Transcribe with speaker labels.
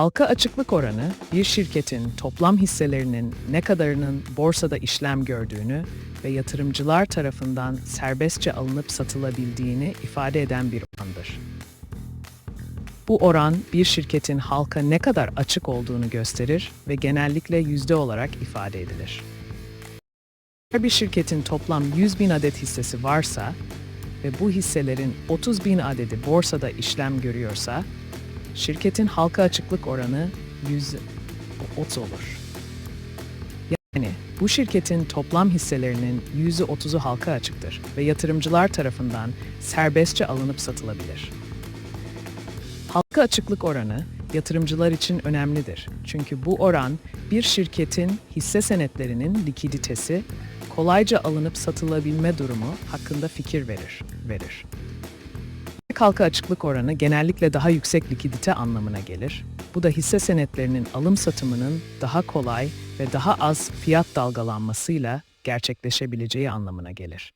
Speaker 1: Halka açıklık oranı, bir şirketin toplam hisselerinin ne kadarının borsada işlem gördüğünü ve yatırımcılar tarafından serbestçe alınıp satılabildiğini ifade eden bir orandır. Bu oran bir şirketin halka ne kadar açık olduğunu gösterir ve genellikle yüzde olarak ifade edilir. Eğer bir şirketin toplam 100 bin adet hissesi varsa ve bu hisselerin 30 bin adedi borsada işlem görüyorsa, şirketin halka açıklık oranı 130 olur. Yani bu şirketin toplam hisselerinin %30'u halka açıktır ve yatırımcılar tarafından serbestçe alınıp satılabilir. Halka açıklık oranı yatırımcılar için önemlidir. Çünkü bu oran bir şirketin hisse senetlerinin likiditesi, kolayca alınıp satılabilme durumu hakkında fikir verir. verir. Halka açıklık oranı genellikle daha yüksek likidite anlamına gelir. Bu da hisse senetlerinin alım satımının daha kolay ve daha az fiyat dalgalanmasıyla gerçekleşebileceği anlamına gelir.